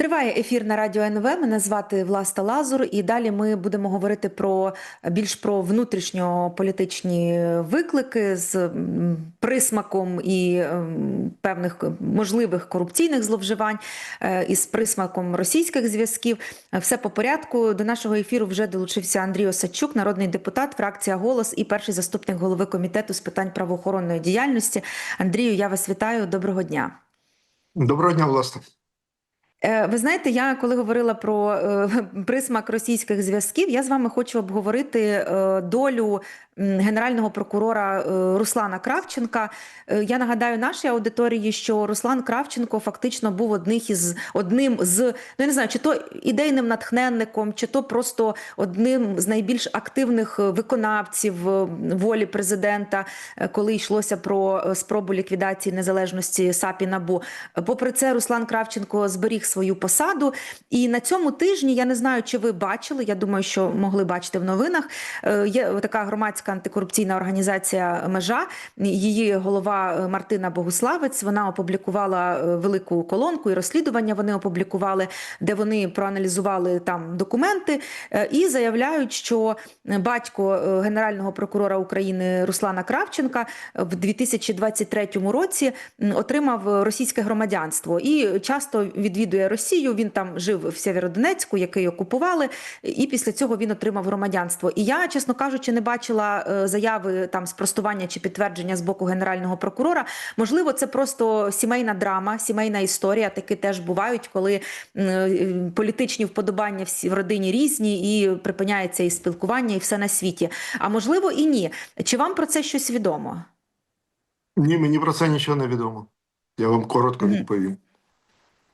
Триває ефір на радіо НВ. Мене звати Власта Лазур, і далі ми будемо говорити про більш про внутрішньополітичні виклики з присмаком і ем, певних можливих корупційних зловживань е, із присмаком російських зв'язків. Все по порядку. До нашого ефіру вже долучився Андрій Осадчук, народний депутат, фракція Голос і перший заступник голови комітету з питань правоохоронної діяльності. Андрію, я вас вітаю. Доброго дня. Доброго дня, власне. Е, Ви знаєте, я коли говорила про е, присмак російських зв'язків, я з вами хочу обговорити е, долю генерального прокурора е, Руслана Кравченка. Е, Я нагадаю нашій аудиторії, що Руслан Кравченко фактично був одних із одним з ну я не знаю, чи то ідейним натхненником, чи то просто одним з найбільш активних е, виконавців волі президента, коли йшлося про спробу ліквідації незалежності САП і НАБУ. Попри це, Руслан Кравченко зберіг свою посаду. І на цьому тижні я не знаю, чи ви бачили. Я думаю, що могли бачити в новинах. Є така громадська антикорупційна організація Межа. Її голова е, Мартина Богуславець. Вона опублікувала е, велику колонку і розслідування. Вони опублікували, де вони проаналізували там документи е, і заявляють, що батько генерального прокурора України Руслана Кравченка в 2023 році отримав російське громадянство і часто відвідує Росію. Він там жив в Сєвєродонецьку, який окупували, і після цього він отримав громадянство. І я, чесно кажучи, не бачила е, заяви там спростування чи підтвердження з боку генерального прокурора. Можливо, це просто сімейна драма, сімейна історія. Такі теж бувають, коли е, політичні вподобання всі в родині різні, і припиняється і спілкування, і все на світі. А можливо, і ні. Чи вам про це щось відомо? Ні, мені про це нічого не відомо. Я вам коротко відповім.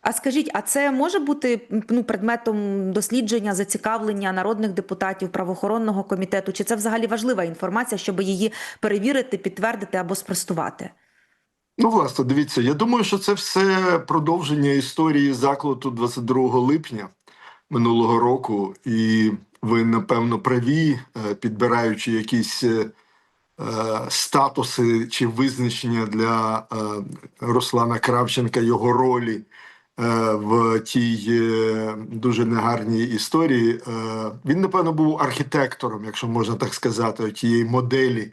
А скажіть, а це може бути ну, предметом дослідження, зацікавлення народних депутатів правоохоронного комітету? Чи це взагалі важлива інформація, щоб її перевірити, підтвердити або спростувати? Ну, власне, дивіться, я думаю, що це все продовження історії закладу 22 липня минулого року, і ви, напевно, праві, е, підбираючи якісь е, е, статуси чи визначення для Руслана Кравченка, його ролі в тій е, дуже негарній історії. Е, Він, напевно, був архітектором, якщо можна так сказати, тієї моделі,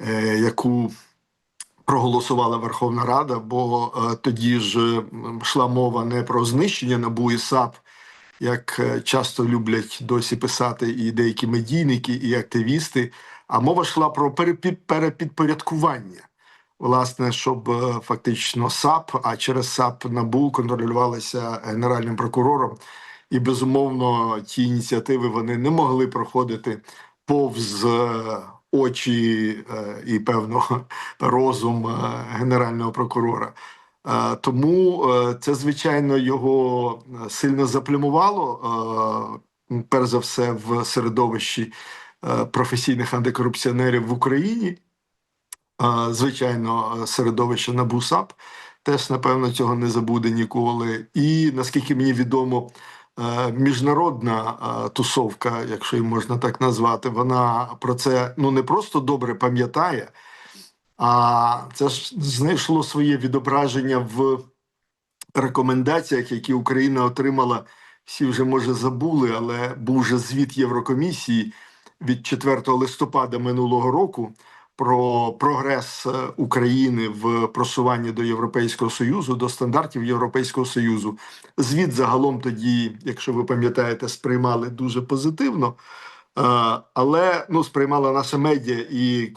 е, яку проголосувала Верховна Рада, бо е, тоді ж йшла мова не про знищення НАБУ і САП, як е, часто люблять досі писати і деякі медійники, і активісти, а мова йшла про перепід- перепідпорядкування. Власне, щоб е, фактично САП, а через САП НАБУ контролювалася генеральним прокурором. І безумовно, ті ініціативи вони не могли проходити повз е, очі е, і певно розум генерального прокурора. Тому це звичайно його сильно заплямувало, е, перш за все, в середовищі професійних антикорупціонерів в Україні. Звичайно, середовище НАБУ САП теж напевно цього не забуде ніколи. І наскільки мені відомо, е, міжнародна тусовка, якщо її можна так назвати, вона про це ну не просто добре пам'ятає, а це ж знайшло своє відображення в рекомендаціях, які Україна отримала. Всі вже може забули, але був же звіт Єврокомісії від 4 листопада минулого року про прогрес е, України в просуванні до Європейського союзу, до стандартів Європейського союзу. Звіт загалом тоді, якщо ви пам'ятаєте, сприймали дуже позитивно. Е, Але ну сприймала наша медіа і е,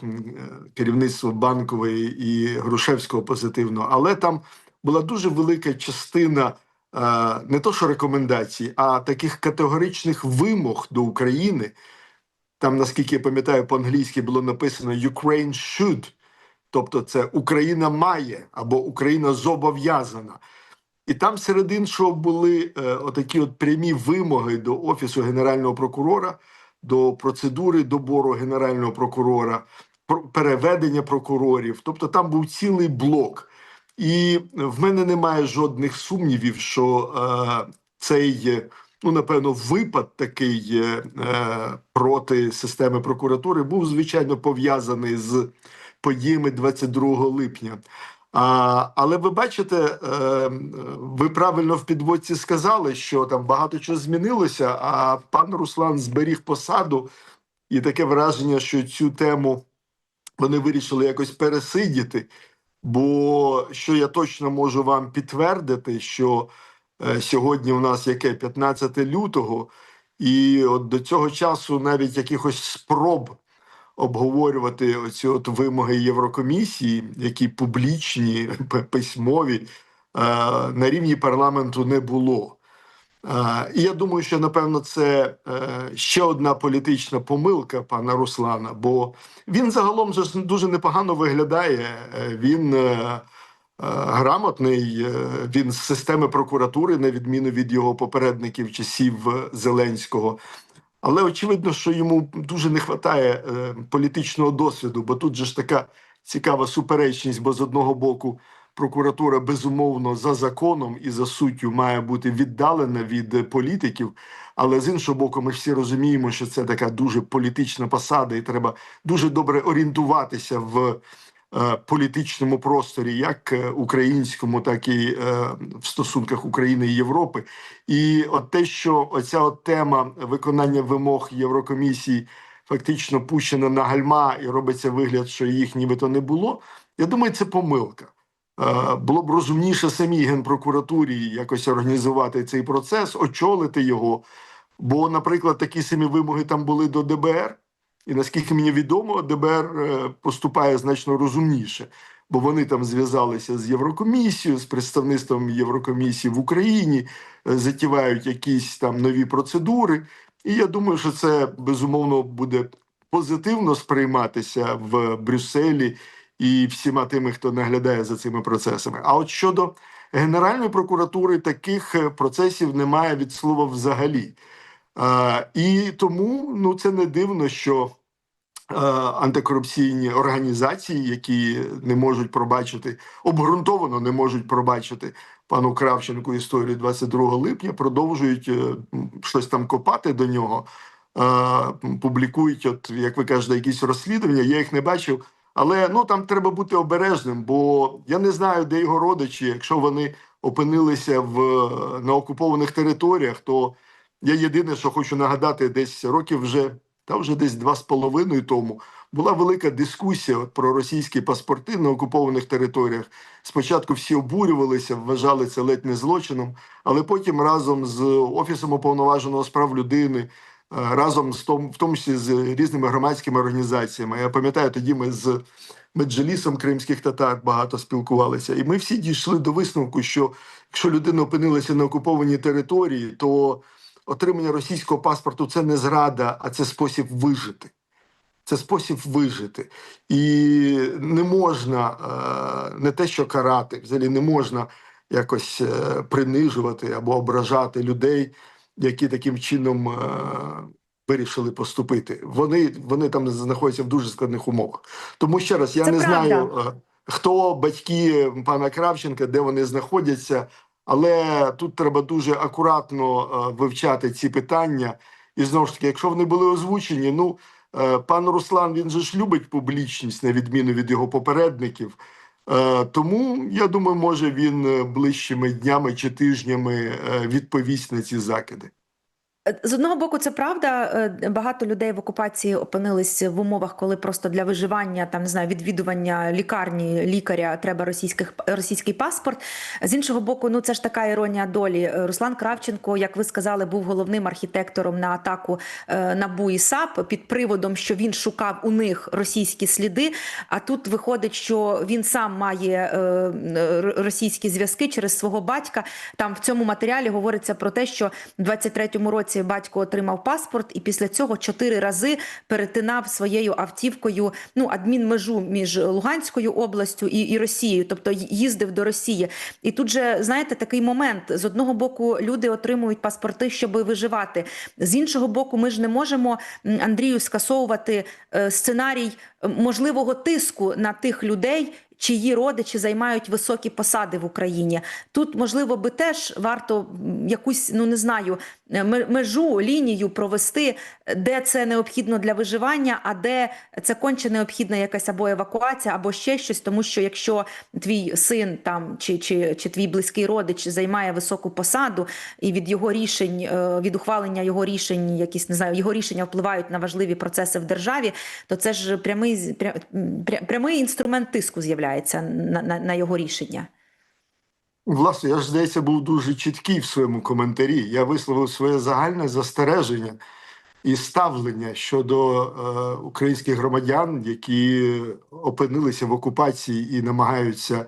керівництво банкової і Грушевського позитивно. Але там була дуже велика частина не то, що рекомендацій, а таких категоричних вимог до України. Там, наскільки я пам'ятаю, по-англійськи було написано Ukraine should, тобто це Україна має або Україна зобов'язана. І там серед іншого були е, отакі от прямі вимоги до Офісу Генерального прокурора, до процедури добору Генерального прокурора, про- переведення прокурорів. Тобто там був цілий блок. І в мене немає жодних сумнівів, що е, цей, ну напевно, випад такий е, проти системи прокуратури був звичайно пов'язаний з подіями 22 липня. А, але ви бачите, е, ви правильно в підводці сказали, що там багато чого змінилося, а пан Руслан зберіг посаду, і таке враження, що цю тему вони вирішили якось пересидіти. Бо що я точно можу вам підтвердити, що сьогодні у нас яке 15 лютого, і от до цього часу навіть якихось спроб обговорювати оці от вимоги Єврокомісії, які публічні, письмові, е, на рівні парламенту не було. Е, І я думаю, що напевно це е, ще одна політична помилка пана Руслана, бо він загалом дуже непогано виглядає. Е, Він е, е, грамотний, е, він з системи прокуратури, на відміну від його попередників часів е, Зеленського. Але очевидно, що йому дуже не вистачає е, політичного досвіду, бо тут же ж така цікава суперечність, бо з одного боку прокуратура безумовно за законом і за суттю має бути віддалена від е, політиків. Але з іншого боку, ми всі розуміємо, що це така дуже політична посада, і треба дуже добре орієнтуватися в е, політичному просторі, як е, українському, так і е, в стосунках України і Європи. І от те, що оця от тема виконання вимог Єврокомісії фактично пущена на гальма і робиться вигляд, що їх нібито не було. Я думаю, це помилка. Е, Було б розумніше самій генпрокуратурі якось організувати цей процес, очолити його. Бо, наприклад, такі самі вимоги там були до ДБР, і наскільки мені відомо, ДБР е, поступає значно розумніше, бо вони там зв'язалися з Єврокомісією, з представництвом Єврокомісії в Україні, е, затівають якісь там нові процедури. І я думаю, що це безумовно буде позитивно сприйматися в Брюсселі і всіма тими, хто наглядає за цими процесами. А от щодо Генеральної прокуратури, таких е, процесів немає від слова взагалі. Е, і тому ну це не дивно, що е, антикорупційні організації, які не можуть пробачити, обґрунтовано не можуть пробачити пану Кравченку історію 22 липня, продовжують е, щось там копати до нього, публікують, от як ви кажете, якісь розслідування. Я їх не бачив. Але ну там треба бути обережним, бо я не знаю, де його родичі, якщо вони опинилися в на окупованих територіях, то я єдине, що хочу нагадати, десь років вже та вже десь два з половиною тому була велика дискусія про російські паспорти на окупованих територіях. Спочатку всі обурювалися, вважали це ледь не злочином, але потім разом з офісом уповноваженого з прав людини. е, Разом з том, в тому числі з різними громадськими організаціями. Я пам'ятаю, тоді ми з меджелісом кримських татар багато спілкувалися, і ми всі дійшли до висновку, що якщо людина опинилася на окупованій території, то отримання російського паспорту це не зрада, а це спосіб вижити. Це спосіб вижити. І не можна е, не те, що карати, взагалі не можна якось е, принижувати або ображати людей, які таким чином е, вирішили поступити. Вони, вони там знаходяться в дуже складних умовах. Тому ще раз, я Це не правда. знаю, хто батьки пана Кравченка, де вони знаходяться, але тут треба дуже акуратно е, вивчати ці питання. І знову ж таки, якщо вони були озвучені, ну е, пан Руслан він же ж любить публічність на відміну від його попередників. Е, Тому я думаю, може він ближчими днями чи тижнями відповість на ці закиди. З одного боку, це правда. Е, Багато людей в окупації опинились в умовах, коли просто для виживання, там не знаю, відвідування лікарні лікаря треба російських російський паспорт. З іншого боку, ну це ж така іронія долі. Е, Руслан Кравченко, як ви сказали, був головним архітектором на атаку е, НАБУ і САП під приводом, що він шукав у них російські сліди. А тут виходить, що він сам має російські зв'язки через свого батька. Там в цьому матеріалі говориться про те, що в 23-му році батько отримав паспорт, і після цього чотири рази перетинав своєю автівкою ну адмінмежу між Луганською областю і, і Росією, тобто їздив до Росії. І тут же знаєте такий момент: з одного боку люди отримують паспорти, щоб виживати. З іншого боку, ми ж не можемо Андрію скасовувати е, сценарій можливого тиску на тих людей. Чиї родичі займають високі посади в Україні? Тут можливо би теж варто якусь, ну не знаю, межу, лінію провести, де це необхідно для виживання, а де це конче необхідна якась або евакуація, або ще щось, тому що якщо твій син там чи, чи, чи твій близький родич займає високу посаду, і від його рішень, е, від ухвалення його рішень, якісь не знаю, його рішення впливають на важливі процеси в державі, то це ж прямий прямий інструмент тиску з'являється на, на, на його рішення. Власне, я ж здається, був дуже чіткий в своєму коментарі. Я висловив своє загальне застереження і ставлення щодо е, українських громадян, які опинилися в окупації і намагаються е,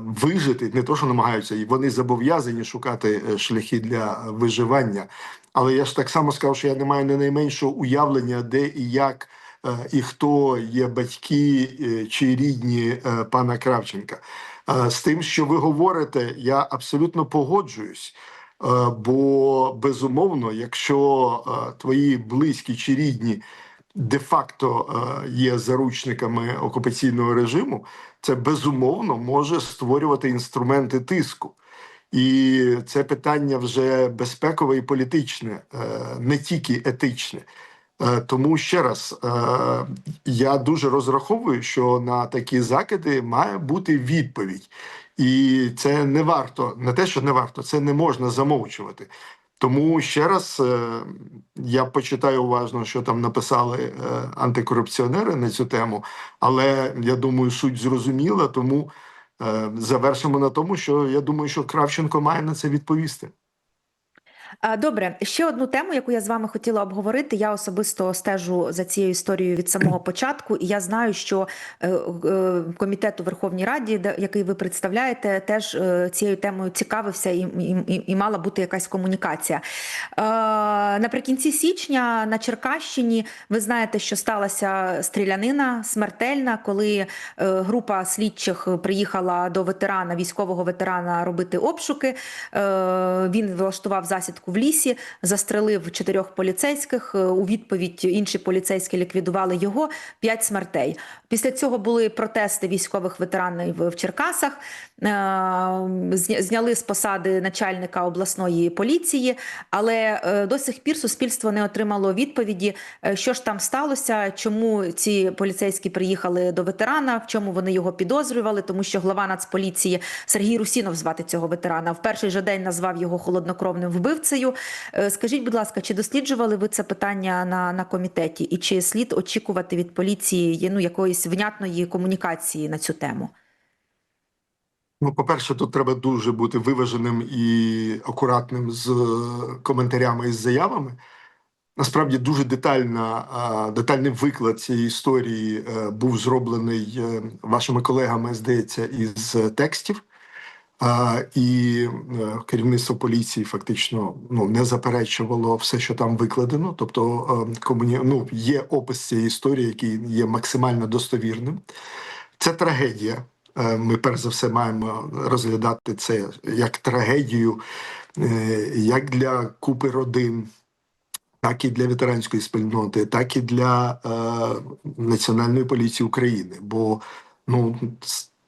вижити, не то, що намагаються, і вони зобов'язані шукати е, шляхи для виживання. Але я ж так само сказав, що я не маю не найменшого уявлення, де і як. е, І хто є батьки е, чи рідні пана Кравченка. З тим, що ви говорите, я абсолютно погоджуюсь. Бо безумовно, якщо твої близькі чи рідні де-факто є заручниками окупаційного режиму, це безумовно може створювати інструменти тиску. І це питання вже безпекове і політичне, е, не тільки етичне. Е, Тому ще раз е, я дуже розраховую, що на такі закиди має бути відповідь, і це не варто, не те, що не варто, це не можна замовчувати. Тому ще раз е, я почитаю уважно, що там написали антикорупціонери на цю тему, але я думаю, суть зрозуміла. Тому завершимо на тому, що я думаю, що Кравченко має на це відповісти. Добре, ще одну тему, яку я з вами хотіла обговорити. Я особисто стежу за цією історією від самого початку, і я знаю, що е, е, комітет у Верховній Раді, який ви представляєте, теж е, цією темою цікавився і, і, і- і мала бути якась комунікація. Наприкінці січня на Черкащині ви знаєте, що сталася стрілянина смертельна, коли група слідчих приїхала до ветерана, військового ветерана робити обшуки. Він влаштував засідку в лісі, застрелив чотирьох поліцейських. Е, У відповідь інші поліцейські ліквідували його. П'ять смертей. Після цього були протести військових ветеранів в Черкасах. Е, Зняли з посади начальника обласної поліції, але е, до сих пір суспільство не отримало відповіді, що ж там сталося, чому ці поліцейські приїхали до ветерана, в чому вони його підозрювали, тому що глава Нацполіції Сергій Русінов звати цього ветерана. В перший же день назвав його холоднокровним вбивцею. Е, Скажіть, будь ласка, чи досліджували ви це питання на, на комітеті, і чи слід очікувати від поліції ну, якоїсь внятної комунікації на цю тему? Ну, по-перше, тут треба дуже бути виваженим і акуратним з е, коментарями і з заявами. Насправді дуже детальна, детальний виклад цієї історії е, був зроблений е, вашими колегами, здається, із текстів. І е, керівництво поліції фактично ну, не заперечувало все, що там викладено. Тобто е, комуні... ну, є опис цієї історії, який є максимально достовірним. Це трагедія. Е, Ми перш за все маємо розглядати це як трагедію, як для купи родин, так і для ветеранської спільноти, так і для е, Національної поліції України. Бо ну,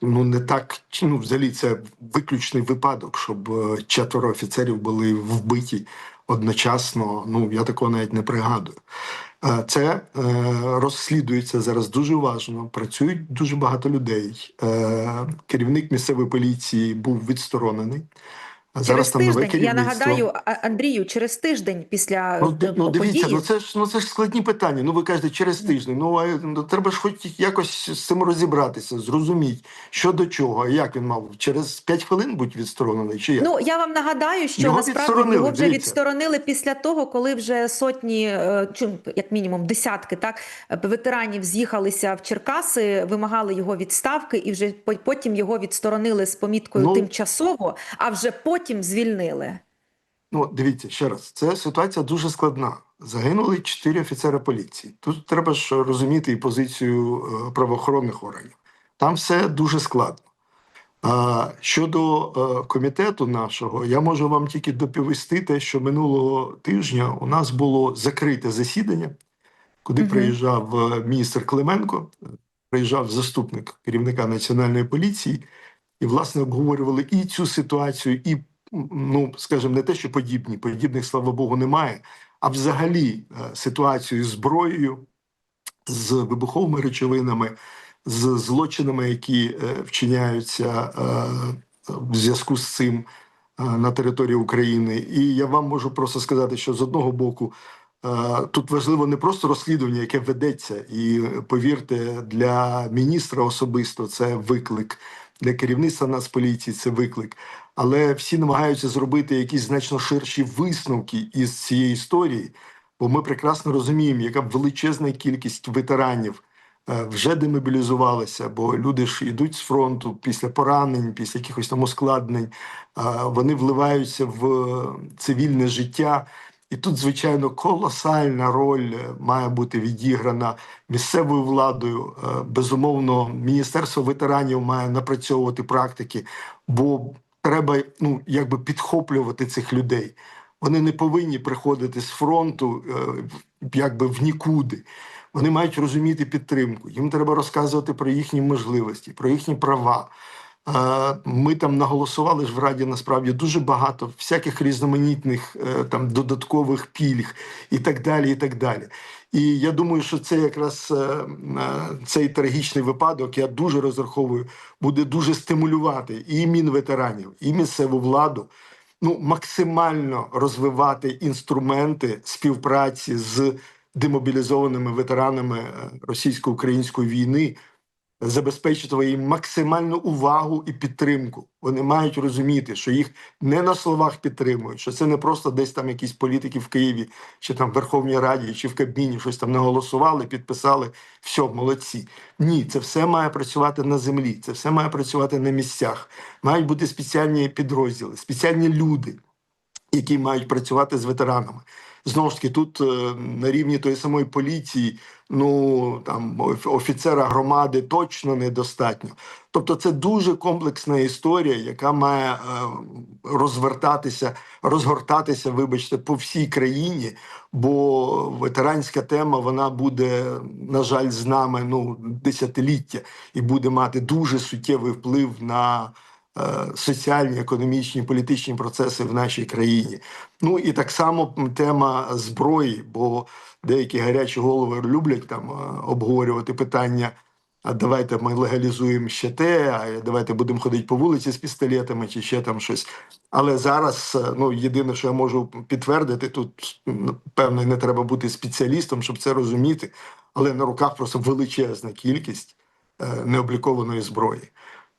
ну не так ну, взагалі це виключний випадок, щоб е, четверо офіцерів були вбиті одночасно. Ну я такого навіть не пригадую. Е, Це е, розслідується зараз дуже уважно. Працюють дуже багато людей. Керівник місцевої поліції був відсторонений. А Через там нове тиждень, я нагадаю, Андрію, через тиждень після Ну, ди- ну дивіться, ну це ж ну це ж складні питання. Ну ви кажете через тиждень. Ну а ну, треба ж хоч якось з цим розібратися, зрозуміти, що до чого, як він мав через 5 хвилин бути відсторонений, чи як? Ну я вам нагадаю, що Його насправді його вже дивіться. відсторонили після того, коли вже сотні, е, чи як мінімум десятки, так ветеранів з'їхалися в Черкаси, вимагали його відставки, і вже по- потім його відсторонили з поміткою Ну, тимчасово, а вже потім звільнили. Ну, дивіться ще раз, це ситуація дуже складна. Загинули чотири офіцери поліції. Тут треба ж розуміти і позицію е, правоохоронних органів. Там все дуже складно. А щодо е, комітету нашого, я можу вам тільки доповісти те, що минулого тижня у нас було закрите засідання, куди Мгм. приїжджав е, міністр Клименко, приїжджав заступник керівника національної поліції, і власне обговорювали і цю ситуацію, і ну скажімо, не те, що подібні, подібних, слава Богу, немає. А взагалі е, ситуацію з зброєю, з вибуховими речовинами, з злочинами, які е, вчиняються е, в зв'язку з цим на території України. І я вам можу просто сказати, що з одного боку. Тут важливо не просто розслідування, яке ведеться, і повірте, для міністра особисто це виклик, для керівництва Нацполіції це виклик. Але всі намагаються зробити якісь значно ширші висновки із цієї історії, бо ми прекрасно розуміємо, яка величезна кількість ветеранів е, вже демобілізувалися, бо люди ж йдуть з фронту після поранень, після якихось там ускладнень, вони вливаються в е, цивільне життя. І тут, звичайно, колосальна роль е, має бути відіграна місцевою владою. Е, Безумовно, міністерство ветеранів має напрацьовувати практики, бо треба ну якби підхоплювати цих людей. Вони не повинні приходити з фронту е, якби в нікуди. Вони мають розуміти підтримку. Їм треба розказувати про їхні можливості, про їхні права. Ми там наголосували ж в раді насправді дуже багато всяких різноманітних е, там додаткових пільг і так далі. І так далі. І я думаю, що це якраз е, е, цей трагічний випадок. Я дуже розраховую, буде дуже стимулювати і мінветеранів, і місцеву владу. Ну, максимально розвивати інструменти співпраці з демобілізованими ветеранами російсько-української війни, забезпечити їм максимальну увагу і підтримку. Вони мають розуміти, що їх не на словах підтримують, що це не просто десь там якісь політики в Києві, чи там в Верховній Раді, чи в Кабміні щось там наголосували, підписали. Все, молодці. Ні, це все має працювати на землі, це все має працювати на місцях. Мають бути спеціальні підрозділи, спеціальні люди, які мають працювати з ветеранами. Знову ж таки, тут е, на рівні тої самої поліції, ну там офіцера громади точно недостатньо. Тобто, це дуже комплексна історія, яка має е, розвертатися, розгортатися, вибачте, по всій країні. Бо ветеранська тема вона буде, на жаль, з нами ну десятиліття і буде мати дуже суттєвий вплив на соціальні, економічні, політичні процеси в нашій країні. Ну і так само тема зброї, бо деякі гарячі голови люблять там е, обговорювати питання. А давайте ми легалізуємо ще те, а давайте будемо ходити по вулиці з пістолетами чи ще там щось. Але зараз, е, ну єдине, що я можу підтвердити, тут певно не треба бути спеціалістом, щоб це розуміти. Але на руках просто величезна кількість е, необлікованої зброї.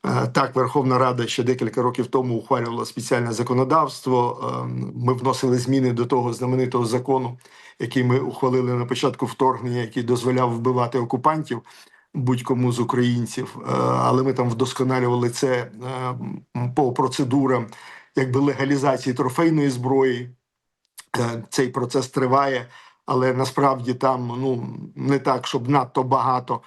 Е, Так, Верховна Рада ще декілька років тому ухвалювала спеціальне законодавство. Е, Ми вносили зміни до того знаменитого закону, який ми ухвалили на початку вторгнення, який дозволяв вбивати окупантів будь-кому з українців. Е, Але ми там вдосконалювали це по процедурам якби легалізації трофейної зброї. Цей процес триває, але насправді там ну не так, щоб надто багато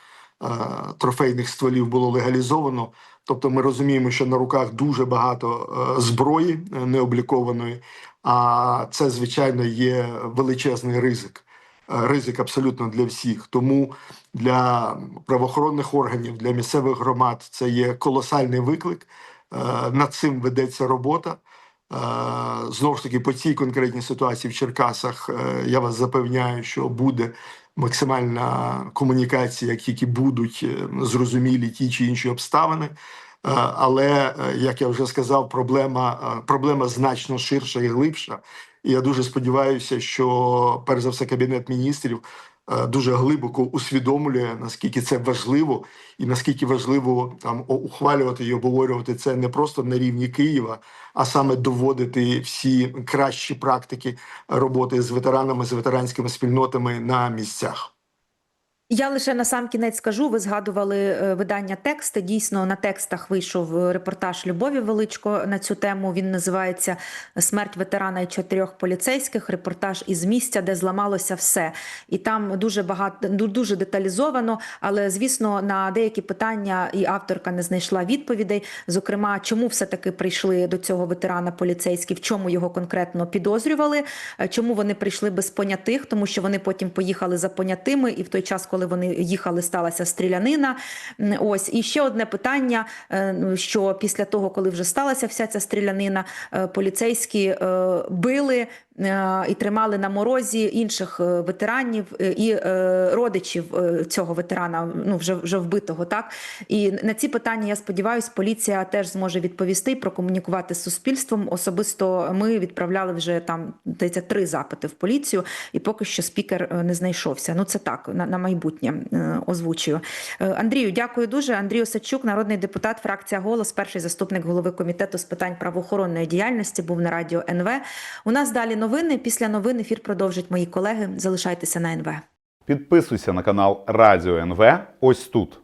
трофейних стволів було легалізовано. Тобто, ми розуміємо, що на руках дуже багато е, зброї е, необлікованої, а це звичайно є величезний ризик. Е, Ризик абсолютно для всіх. Тому для правоохоронних органів, для місцевих громад це є колосальний виклик. Над цим ведеться робота. Знову ж таки, по цій конкретній ситуації в Черкасах я вас запевняю, що буде максимальна комунікація, як тільки будуть е, зрозумілі ті чи інші обставини. Е, Але е, як я вже сказав, проблема, проблема значно ширша і глибша. І я дуже сподіваюся, що перш за все кабінет міністрів дуже глибоко усвідомлює наскільки це важливо, і наскільки важливо там ухвалювати і обговорювати це не просто на рівні Києва, а саме доводити всі кращі практики роботи з ветеранами, з ветеранськими спільнотами на місцях. Я лише на сам кінець скажу. Ви згадували е, видання тексти. Дійсно, на текстах вийшов е, репортаж Любові Величко на цю тему. Він називається Смерть ветерана і чотирьох поліцейських. Репортаж із місця, де зламалося все. І там дуже багато дуже деталізовано. Але звісно, на деякі питання і авторка не знайшла відповідей. Зокрема, чому все таки прийшли до цього ветерана поліцейські, в чому його конкретно підозрювали, е, чому вони прийшли без понятих, тому що вони потім поїхали за понятими, і в той час, коли коли вони їхали, сталася стрілянина. Ось і ще одне питання: е, ну, що після того, коли вже сталася вся ця стрілянина, е, поліцейські е, били. Е, І тримали на морозі інших е, ветеранів е, і родичів цього ветерана, ну вже вже вбитого. Так і на ці питання я сподіваюся, поліція теж зможе відповісти, прокомунікувати з суспільством. Особисто ми відправляли вже там здається, три запити в поліцію, і поки що спікер не знайшовся. Ну це так на, на майбутнє озвучую. Андрію, дякую дуже. Андрій Осадчук, народний депутат, фракція голос, перший заступник голови комітету з питань правоохоронної діяльності, був на радіо НВ. У нас далі новини. Після новин ефір продовжать мої колеги. Залишайтеся на НВ. Підписуйся на канал Радіо НВ ось тут.